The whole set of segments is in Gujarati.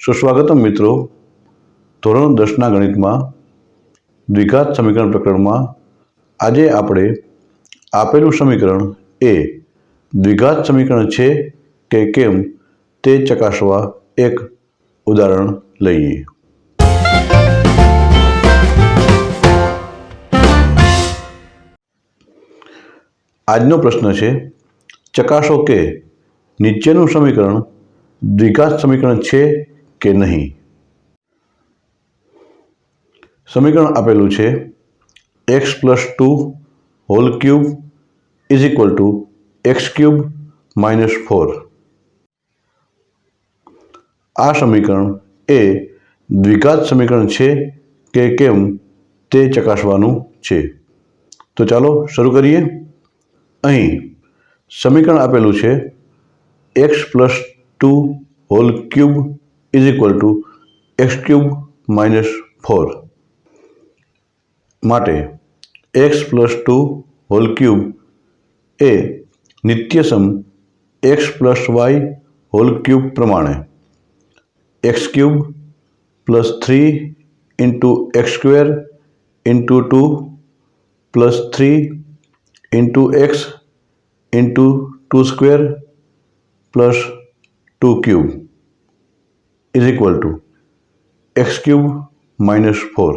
સુસ્વાગતમ મિત્રો, ધોરણ દસના ગણિતમાં દ્વિઘાત સમીકરણ પ્રકરણમાં આજે આપણે આપેલું સમીકરણ એ દ્વિઘાત સમીકરણ છે કે કેમ તે ચકાસવા એક ઉદાહરણ લઈએ. આજનો પ્રશ્ન છે, ચકાસો કે નીચેનું સમીકરણ દ્વિઘાત સમીકરણ છે કે નહીં? સમીકરણ આપેલું છે x plus two whole cube is equal to x cube minus four આ સમીકરણ એ દ્વિઘાત સમીકરણ છે કે કેમ તે ચકાસવાનું છે. તો ચાલો શરૂ કરીએ. અહીં સમીકરણ આપેલું છે x plus two whole cube is equal to x cube minus four માટે x plus two whole cube એ નિત્યસમ x plus y whole cube પ્રમાણે x cube plus three into x square into two plus three into x into two square plus two cube is equal to x cube minus four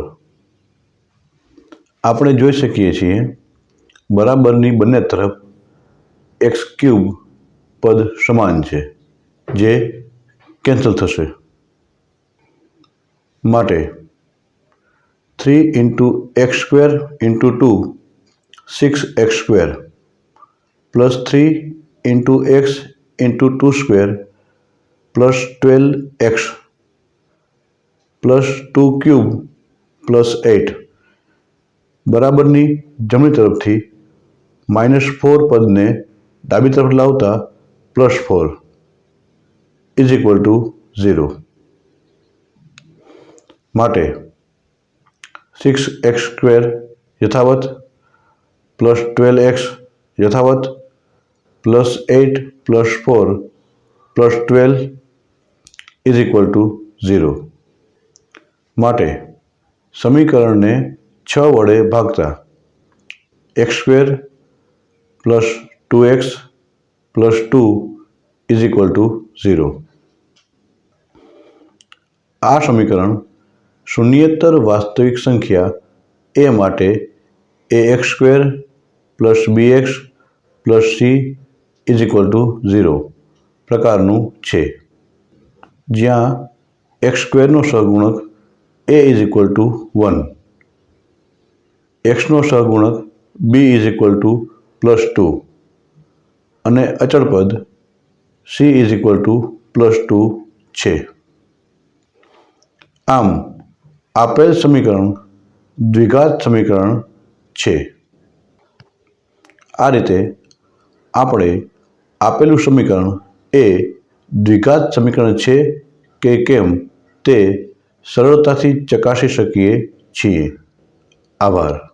આપણે જોઈ શકીએ છીએ બરાબરની બંને તરફ એક્સ ક્યુબ પદ સમાન છે, જે કેન્સલ થશે. માટે three into x square into two six x square plus three into x into two square plus twelve x plus two cube plus eight બરાબરની જમણી તરફથી માઇનસ ફોર પદને ડાબી તરફ લાવતા plus four is equal to zero માટે સિક્સ એક્સ સ્ક્વેર યથાવત પ્લસ ટ્વેલ્વ એક્સ યથાવત plus eight plus four plus twelve is equal to zero માટે સમીકરણને છ વડે ભાગતા x square plus two x plus two is equal to zero આ સમીકરણ શૂન્યત્તર વાસ્તવિક સંખ્યા એ માટે a x square plus b x plus c is equal to zero પ્રકારનું છે. જ્યાં એક્સ સ્ક્વેરનો સહગુણક a is equal to one એક્સનો સહગુણક b is equal to plus two અને અચળ પદ c is equal to plus two છે. આમ, આપેલ સમીકરણ દ્વિઘાત સમીકરણ છે. આ રીતે આપણે આપેલું સમીકરણ એ દ્વિઘાત સમીકરણ છે કે કેમ તે સરળતાથી ચકાસી શકીએ છીએ. આભાર.